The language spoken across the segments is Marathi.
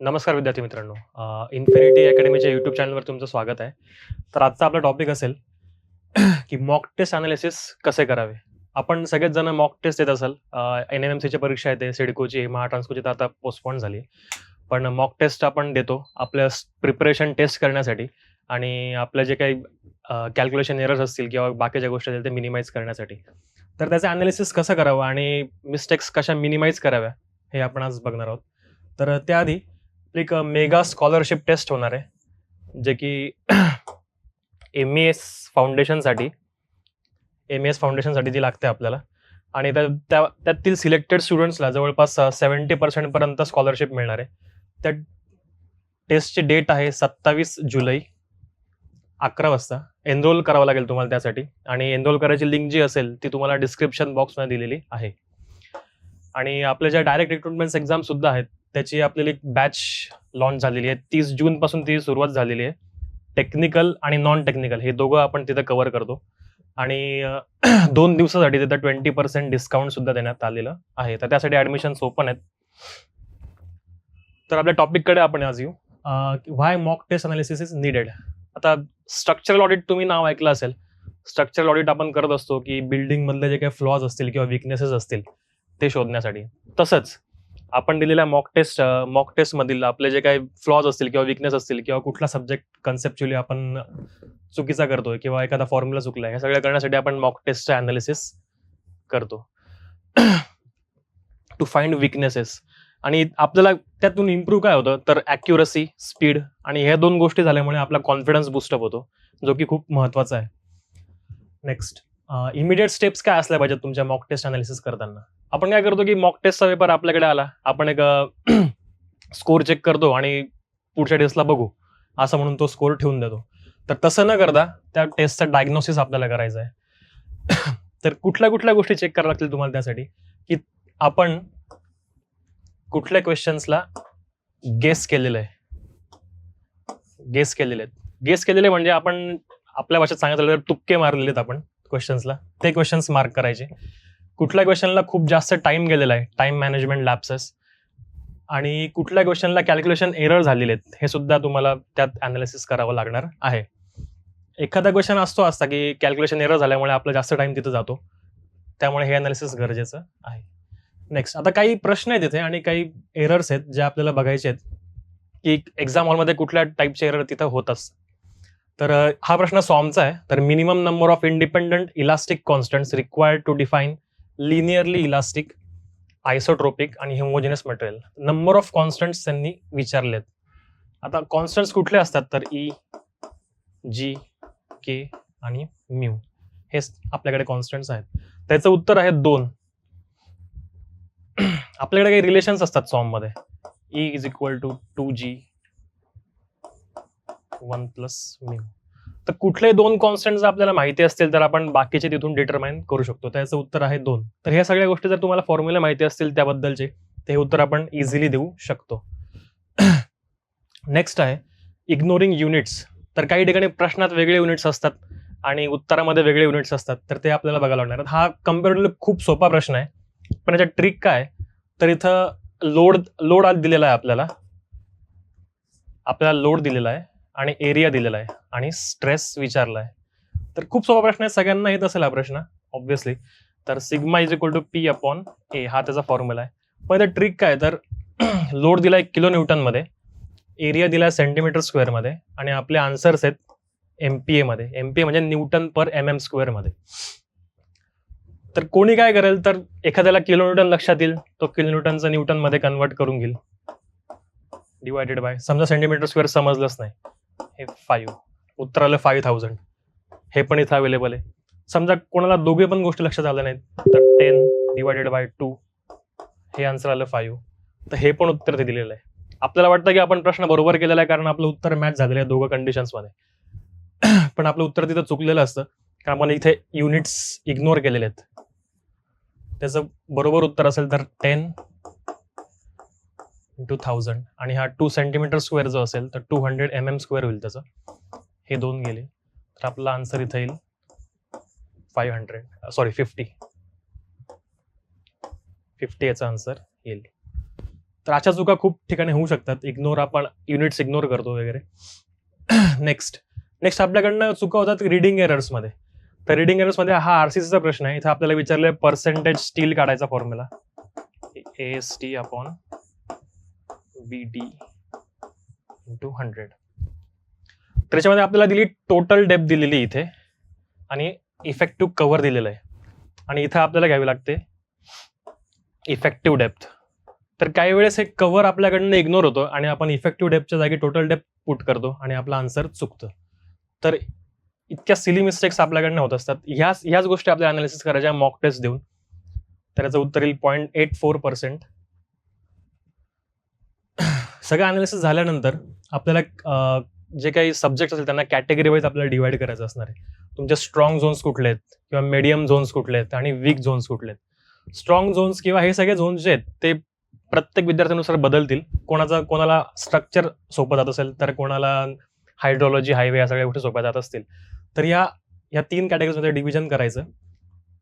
नमस्कार विद्यार्थी मित्रांनो. इन्फिनिटी अकॅडमीच्या यूट्यूब चॅनलवर तुमचं स्वागत आहे. तर आजचा आपला टॉपिक असेल की मॉक टेस्ट अनालिसिस कसे करावे? आपण सगळेच जण मॉक टेस्ट देत असाल. एन एम एम सीची परीक्षा येते सिडकोची महाट्रान्सकोची तर आता पोस्टपोन झाली. पण मॉक टेस्ट आपण देतो आपल्या प्रिपरेशन टेस्ट करण्यासाठी आणि आपलं जे काही कॅल्क्युलेशन एरर्स असतील किंवा बाकीच्या गोष्टी असतील ते मिनिमाइज करण्यासाठी. तर त्याचं अनालिसिस कसं करावं आणि मिस्टेक्स कशा मिनिमाइज कराव्या हे आपण आज बघणार आहोत. तर त्याआधी एक मेगा स्कॉलरशिप टेस्ट होणार आहे जे की एम ई एस फाउंडेशनसाठी एम ई एस फाउंडेशनसाठी ती लागते आपल्याला. आणि त्या त्या त्यातील सिलेक्टेड स्टुडंट्सला जवळपास सेवन्टी पर्सेंटपर्यंत स्कॉलरशिप मिळणार आहे. त्या टेस्टची डेट आहे सत्तावीस जुलै अकरा वाजता. एनरोल करावं लागेल तुम्हाला त्यासाठी. आणि एनरोल करायची लिंक जी असेल ती तुम्हाला डिस्क्रिप्शन बॉक्समध्ये दिलेली आहे. आणि आपल्या ज्या डायरेक्ट रिक्रुटमेंट एक्झामसुद्धा आहेत त्याची आपल्याला एक बॅच लॉन्च झालेली आहे. तीस जून पासून ती सुरुवात झालेली आहे. टेक्निकल आणि नॉन टेक्निकल हे दोघं आपण तिथं कव्हर करतो. आणि दोन दिवसासाठी तिथं ट्वेंटी पर्सेंट डिस्काउंट सुद्धा देण्यात आलेलं आहे. तर त्यासाठी ऍडमिशन ओपन आहेत. तर आपल्या टॉपिककडे आपण आज येऊ. Why mock test analysis is needed आता स्ट्रक्चरल ऑडिट तुम्ही नाव ऐकलं असेल. स्ट्रक्चरल ऑडिट आपण करत असतो की बिल्डिंग मधले जे काही फ्लॉज असतील किंवा विकनेसेस असतील ते शोधण्यासाठी. तसंच आपण दिलेल्या मॉक टेस्ट मॉक टेस्ट मधील आपले जे काही फ्लॉज असतील किंवा विकनेस असतील किंवा कुठला सब्जेक्ट कन्सेप्च्युअली आपण चुकीचा करतोय किंवा एखादा फॉर्म्युला चुकला हे सगळं करण्यासाठी आपण मॉक टेस्ट अनालिसिस करतो. टू फाइंड विकनेसेस आणि आपल्याला त्यातून इम्प्रूव्ह काय होतं? तर ॲक्युरसी स्पीड आणि ह्या दोन गोष्टी झाल्यामुळे आपला कॉन्फिडन्स बुस्टअप होतो जो की खूप महत्त्वाचा आहे. नेक्स्ट इमिडिएट स्टेप्स काय असल्या पाहिजेत तुमच्या मॉक टेस्ट अनालिसिस करताना? आपण काय करतो की मॉक टेस्टचा पेपर आपल्याकडे आला. आपण एक स्कोर चेक करतो आणि पुढच्या टेस्टला बघू. असं म्हणून तो स्कोर ठेवून देतो. तर तसं न करता त्या टेस्टचा डायग्नोसिस आपल्याला करायचा आहे तर कुठल्या कुठल्या गोष्टी चेक कराव्या लागतील तुम्हाला त्यासाठी? की आपण कुठल्या क्वेश्चन्सला गेस केलेलं आहे गेस केलेले आहेत. गेस केलेले म्हणजे आपण आपल्या भाषेत सांगायचं तर तुक्के मारलेले आहेत आपण क्वेश्चन्सला ते क्वेश्चन्स मार्क करायचे. कुठल्या क्वेश्चनला खूप जास्त टाइम गेलेला आहे टाइम मॅनेजमेंट लॅप्सेस आणि कुठल्या क्वेश्चनला कॅल्क्युलेशन एरर झालेले आहेत हे सुद्धा तुम्हाला त्यात अनालिसिस करावं लागणार आहे. एखादा क्वेश्चन असतो असता की कॅल्क्युलेशन एरर झाल्यामुळे आपला जास्त टाइम तिथं जातो. त्यामुळे हे अनालिसिस गरजेचं आहे. नेक्स्ट आता काही प्रश्न आहेत तिथे आणि काही एरर्स आहेत जे आपल्याला बघायचे आहेत. की एक्झाम हॉलमध्ये कुठल्या टाईपचे एरर तिथं होत असतात तर हा प्रश्न सॉमचा आहे. तर minimum number of independent elastic constants required to define linearly elastic isotropic आणि homogeneous material. Number of constants त्यांनी विचारलेत. आता कॉन्स्टंट्स कुठले असतात? तर ई जी के आणि म्यू हे आपल्याकडे कॉन्स्टंट्स आहेत. त्याचं उत्तर आहे दोन. आपल्याकडे काही रिलेशन्स असतात सॉममध्ये. E is equal to two G one plus mu तर कुठले दोन कॉन्स्टंट आपल्याला माहिती असतील तर आपण बाकीचे तिथून डिटरमाइन करू शकतो. त्याचं उत्तर आहे दोन. तर ह्या सगळ्या गोष्टी जर तुम्हाला फॉर्म्युला माहिती असतील त्याबद्दलचे ते उत्तर आपण इझिली देऊ शकतो. नेक्स्ट आहे इग्नोरिंग युनिट्स तर काही ठिकाणी प्रश्नात वेगळे युनिट्स असतात आणि उत्तरामध्ये वेगळे युनिट्स असतात. तर ते आपल्याला बघायला लागणार हा कम्पॅरेटिव्हली खूप सोपा प्रश्न आहे. पण याच्या ट्रिक काय? तर इथं लोड लोड आज दिलेला आहे आपल्याला. आपल्याला लोड दिलेला आहे. आणि एरिया दिलेला आहे आणि स्ट्रेस विचारला आहे तर खूप सोपा प्रश्न आहे सगळ्यांना येत असेल हा प्रश्न ऑब्व्हियसली तर sigma is equal to P upon A हा त्याचा फॉर्म्युला आहे. पण ट्रिक काय तर लोड दिलाय किलो न्यूटनमध्ये एरिया दिलाय सेंटीमीटर स्क्वेअरमध्ये आणि आपले आन्सर्स आहेत एम पी एमध्ये एम पी ए म्हणजे न्यूटन पर एम एम स्क्वेअरमध्ये तर कोणी काय करेल तर एखाद्याला किलो न्यूटन लक्षात येईल तो किलो न्यूटनचा न्यूटनमध्ये कन्वर्ट करून घेईल. डिवायडेड बाय समजा सेंटीमीटर स्क्वेअर समजलंच नाही. हे फाईव्ह उत्तर आलं फाईव्ह थाउजंड हे पण इथं अवेलेबल आहे. समजा कोणाला दोघे पण गोष्टी लक्षात आल्या नाहीत तर टेन डिवायडेड बाय टू हे आन्सर आलं फाईव्ह तर हे पण उत्तर ते दिलेलं आहे. आपल्याला वाटतं की आपण प्रश्न बरोबर केलेला आहे कारण आपलं उत्तर मॅच झालेलं आहे दोघं कंडिशन्समध्ये पण आपलं उत्तर तिथं चुकलेलं असतं कारण आपण इथे युनिट्स इग्नोर केलेले आहेत. त्याचं बरोबर उत्तर असेल तर टेन इंटू थाउजंड आणि हा टू सेंटीमीटर स्क्वेअर जो असेल तर two hundred M M square होईल त्याचं. हे दोन गेले. तर आपला आन्सर इथं येईल. Five hundred sorry fifty fifty याचा आन्सर येईल. तर अशा चुका खूप ठिकाणी होऊ शकतात. इग्नोर आपण युनिट्स इग्नोर करतो वगैरे. नेक्स्ट नेक्स्ट आपल्याकडनं चुका होतात रिडिंग एरर्समध्ये तर रिडिंग एरर्समध्ये हा आर सी सीचा प्रश्न आहे. इथं आपल्याला विचारले पर्सेंटेज स्टील काढायचा formula A S T upon B D into hundred त्याच्यामध्ये आपल्याला दिली टोटल डेप दिलेली इथे. आणि इफेक्टिव्ह कव्हर दिलेलं आहे. आणि इथं आपल्याला घ्यावी लागते इफेक्टिव्ह डेप्थ तर काही वेळेस हे कव्हर आपल्याकडनं इग्नोर होतो आणि आपण इफेक्टिव्ह डेप्थच्या जागी टोटल डेप्थ पुट करतो आणि आपला आन्सर चुकतं. तर इतक्या सिली मिस्टेक्स आपल्याकडनं होत असतात. ह्याच ह्याच गोष्टी आपल्याला अनालिसिस करायच्या मॉक टेस्ट देऊन. तर याचं उत्तर येईल पॉईंट एट फोर पर्सेंट सगळं अनालिसिस झाल्यानंतर आपल्याला जे काही सब्जेक्ट असेल त्यांना कॅटेगरी वाईज आपल्याला डिवाइड करायचं असणार आहे. तुमच्या स्ट्रॉंग झोन्स कुठले आहेत? किंवा मीडियम झोन्स कुठले आहेत? आणि वीक झोन्स कुठले आहेत? स्ट्रॉंग झोन्स किंवा हे सगळे झोन्स जे आहेत ते प्रत्येक विद्यार्थ्यानुसार बदलतील. कोणाचा कोणाला स्ट्रक्चर सोपं जात असेल तर कोणाला हायड्रॉलॉजी हायवे या सगळ्या गोष्टी सोप्या जात असतील. तर या या तीन कॅटेगरीजमध्ये डिव्हिजन करायचं.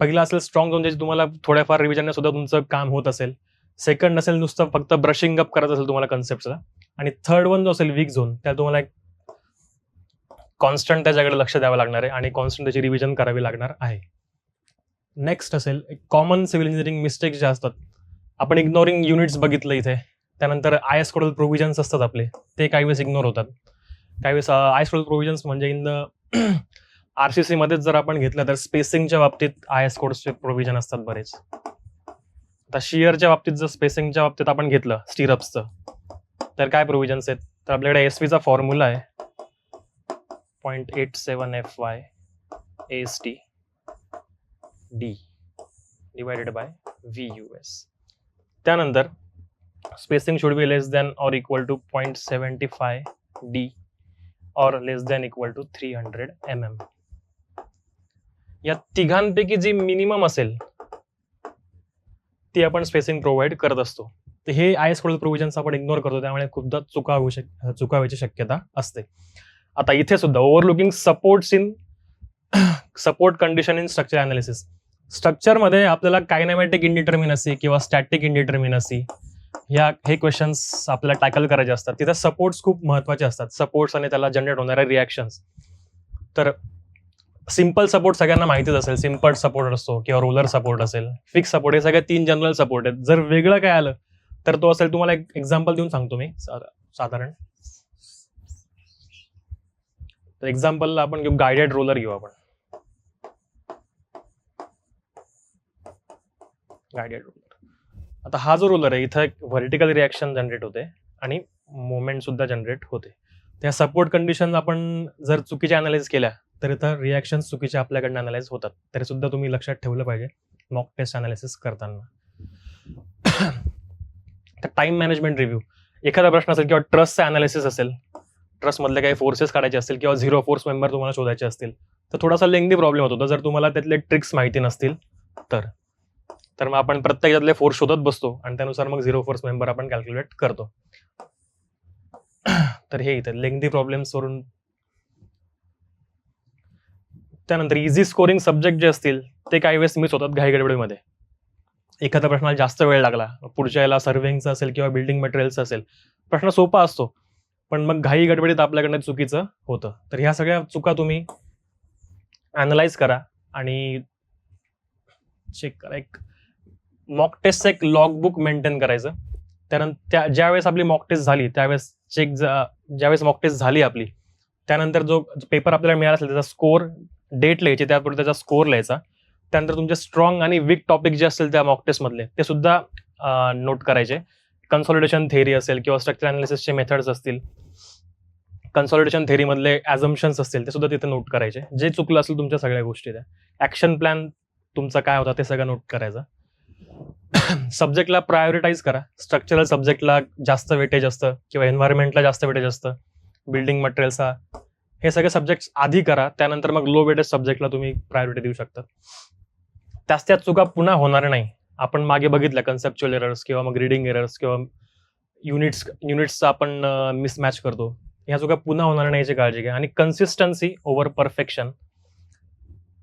पहिलं असेल स्ट्रॉंग झोन ज्याची तुम्हाला थोड्याफार रिव्हिजनने सुद्धा तुमचं काम होत असेल. सेकंड असेल नुसतं फक्त ब्रशिंग अप करत असेल तुम्हाला कन्सेप्टचा आणि थर्ड वन जो असेल वीक झोन त्या तुम्हाला एक कॉन्स्टंट त्याच्याकडे लक्ष द्यावं लागणार आहे आणि कॉन्स्टंट त्याची रिव्हिजन करावी लागणार आहे. नेक्स्ट असेल कॉमन सिव्हिल इंजिनिअरिंग मिस्टेक्स ज्या असतात आपण इग्नोरिंग युनिट्स बघितलं इथे. त्यानंतर आय एस कोडल प्रोव्हिजन्स असतात आपले ते काही वेळेस इग्नोर होतात. काही वेळेस आय एस कोडल प्रोव्हिजन्स म्हणजे इन द आर सी सीमध्येच जर आपण घेतलं तर स्पेसिंगच्या बाबतीत आय एस कोडचे प्रोव्हिजन असतात बरेच. आता शिअरच्या बाबतीत जर स्पेसिंगच्या बाबतीत आपण घेतलं स्टिरअप्सचं तर काय प्रोव्हिजन्स आहेत? तर आपल्याकडे एस व्हीचा फॉर्म्युला आहे. Point eight seven F Y S T D divided by V U S त्यानंतर spacing should be less than or equal to point seventy five D or less than equal to three hundred M M या तिघांपैकी जी मिनिमम असेल ती आपण स्पेसिंग प्रोव्हाइड करत असतो. तर हे आय एस कोडल प्रोव्हिजन्स आपण इग्नोर करतो त्यामुळे खूपदा चुका होऊ शक चुकाव्याची शक्यता असते. आता इथे सुद्धा overlooking supports in support condition in structure analysis स्ट्रक्चरमध्ये आपल्याला कायनामॅटिक इंडिटर्मिनसी किंवा स्टॅटिक इंडिटर्मिनसी या हे क्वेश्चन्स आपल्याला टॅकल करायचे असतात. तिथे सपोर्ट्स खूप महत्त्वाचे असतात. सपोर्ट्स आणि त्याला जनरेट होणाऱ्या रिॲक्शन्स तर सिंपल सपोर्ट सगळ्यांना माहितीच असेल. सिंपल सपोर्ट असतो किंवा रोलर सपोर्ट असेल फिक्स सपोर्ट हे सगळे तीन जनरल सपोर्ट आहेत. जर वेगळं काय आलं तर तो असेल तुम्हाला एक एक्झाम्पल देऊन सांगतो मी साधारण. तर एक्झाम्पलला आपण घेऊ गायडेड रोलर घेऊ आपण. गायडेड रोलर आता हा जो रोलर आहे इथं एक व्हर्टिकल रिॲक्शन जनरेट होते आणि मोमेंट सुद्धा जनरेट होते. त्या सपोर्ट कंडिशन आपण जर चुकीच्या अनालिसिस केल्या तर इथं रिॲक्शन चुकीचे आपल्याकडनं अनालाइज होतात. तरी सुद्धा तुम्ही लक्षात ठेवलं पाहिजे मॉक टेस्ट अनालिसिस करताना. तर टाइम मॅनेजमेंट रिव्ह्यू एखादा प्रश्न असेल किंवा ट्रस्टचा अनालिसिस असेल ट्रस्टमधले काही फोर्सेस काढायचे असतील किंवा झिरो फोर्स मेंबर तुम्हाला शोधायचे असतील तर थोडासा लेंगदी प्रॉब्लेम होतो. जर तुम्हाला त्यातले ट्रिक्स माहिती नसतील तर. तर मग आपण प्रत्येक त्यातले फोर्स शोधत बसतो आणि त्यानुसार मग झिरो फोर्स मेंबर आपण कॅल्क्युलेट करतो. तर हे इथं लेंगदी प्रॉब्लेम्स वरून त्यानंतर इझी स्कोरिंग सब्जेक्ट जे असतील ते काही वेळेस मिस होतात घाई गडबडीमध्ये एखाद्या प्रश्नाला जास्त वेळ लागला पुढच्या याला सर्व्हिंगचा असेल किंवा बिल्डिंग मटेरियलचा असेल प्रश्न सोपा असतो. पण मग घाई गडबडीत आपल्याकडनं चुकीचं होतं. तर ह्या सगळ्या चुका तुम्ही अनालाइज करा आणि चेक करा. एक मॉक टेस्टचं एक लॉग बुक मेंटेन करायचं. त्यानंतर त्या ज्यावेळेस आपली मॉक टेस्ट झाली त्यावेळेस चेक ज्यावेळेस मॉक टेस्ट झाली आपली त्यानंतर जो पेपर आपल्याला मिळाला असेल त्याचा स्कोर डेट लिहायची त्यापुढे त्याचा स्कोर लिहायचा. त्यानंतर तुमचे स्ट्रॉंग आणि वीक टॉपिक जे असतील त्या मॉक टेस्टमधले ते सुद्धा नोट करायचे. कन्सॉलिडेशन थेअरी असेल किंवा स्ट्रक्चर अनालिसिसचे मेथड्स असतील कन्सॉलिडेशन थेअरीमधले ॲझम्पन्स असतील ते सुद्धा तिथे नोट करायचे. जे चुकलं असेल तुमच्या सगळ्या गोष्टी त्या. ॲक्शन प्लॅन तुमचा काय होता ते सगळं नोट करायचं. सब्जेक्टला प्रायोरिटाईज करा. स्ट्रक्चरल सब्जेक्टला जास्त वेटेज असतं किंवा एन्व्हायरमेंटला जास्त वेटेज असतं. बिल्डिंग मटेरियल्सचा हे सगळे सब्जेक्ट आधी करा त्यानंतर मग लो वेटेज सब्जेक्टला तुम्ही प्रायोरिटी देऊ शकता. त्याच त्याच चुका पुन्हा होणार नाही. आपण मागे बघितल्या कन्सेप्च्युअल एरर्स किंवा मग रिडिंग एरर्स किंवा युनिट्स युनिट्सचा आपण मिसमॅच करतो. ह्या चुका पुन्हा होणार नाही याची काळजी घ्या. आणि कन्सिस्टन्सी ओव्हर परफेक्शन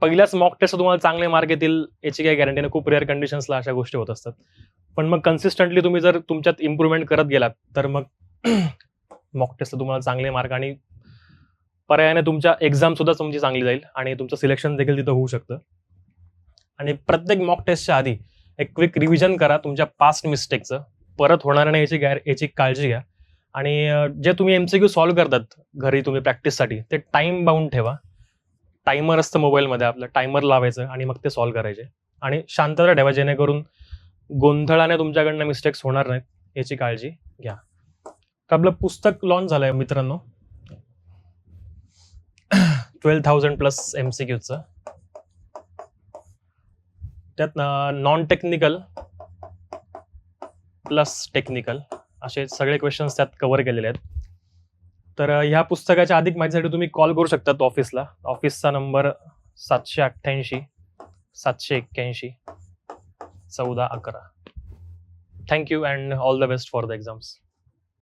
पहिल्याच मॉक टेस्ट तुम्हाला चांगले मार्क येतील याची काही गॅरंटी नाही. खूप रेअर कंडिशन्सला अशा गोष्टी होत असतात. पण मग कन्सिस्टंटली तुम्ही जर तुमच्यात इम्प्रुव्हमेंट करत गेलात तर मग मॉक टेस्टला तुम्हाला चांगले मार्क आणि पर्यायाने तुमच्या एक्झाम सुद्धा तुमची चांगली जाईल आणि तुमचं सिलेक्शन देखील तिथं होऊ शकतं. आणि प्रत्येक मॉक टेस्टच्या आधी एक क्विक रिव्हिजन करा तुमच्या पास्ट मिस्टेकचं परत होणार नाही याची गॅर याची काळजी घ्या. आणि जे तुम्ही एमसीक्यू सॉल्व्ह करतात घरी तुम्ही प्रॅक्टिससाठी ते टाइम बाउंड ठेवा. टायमर असतं मोबाईलमध्ये आपलं टायमर लावायचं आणि मग ते सॉल्व्ह करायचे. आणि शांतता ठेवा जेणेकरून गोंधळाने तुमच्याकडनं मिस्टेक्स होणार नाहीत याची काळजी घ्या. तर आपलं पुस्तक लॉन्च झालं आहे मित्रांनो. Twelve thousand plus M C क्यूचं त्यात नॉन टेक्निकल प्लस टेक्निकल असे सगळे क्वेश्चन्स त्यात कव्हर केलेले आहेत. तर ह्या पुस्तकाच्या अधिक माहितीसाठी तुम्ही कॉल करू शकतात ऑफिसला ऑफिसचा नंबर सातशे अठ्ठ्याऐंशी सातशे एक्क्याऐंशी चौदा अकरा. Thank you and all the best for the exams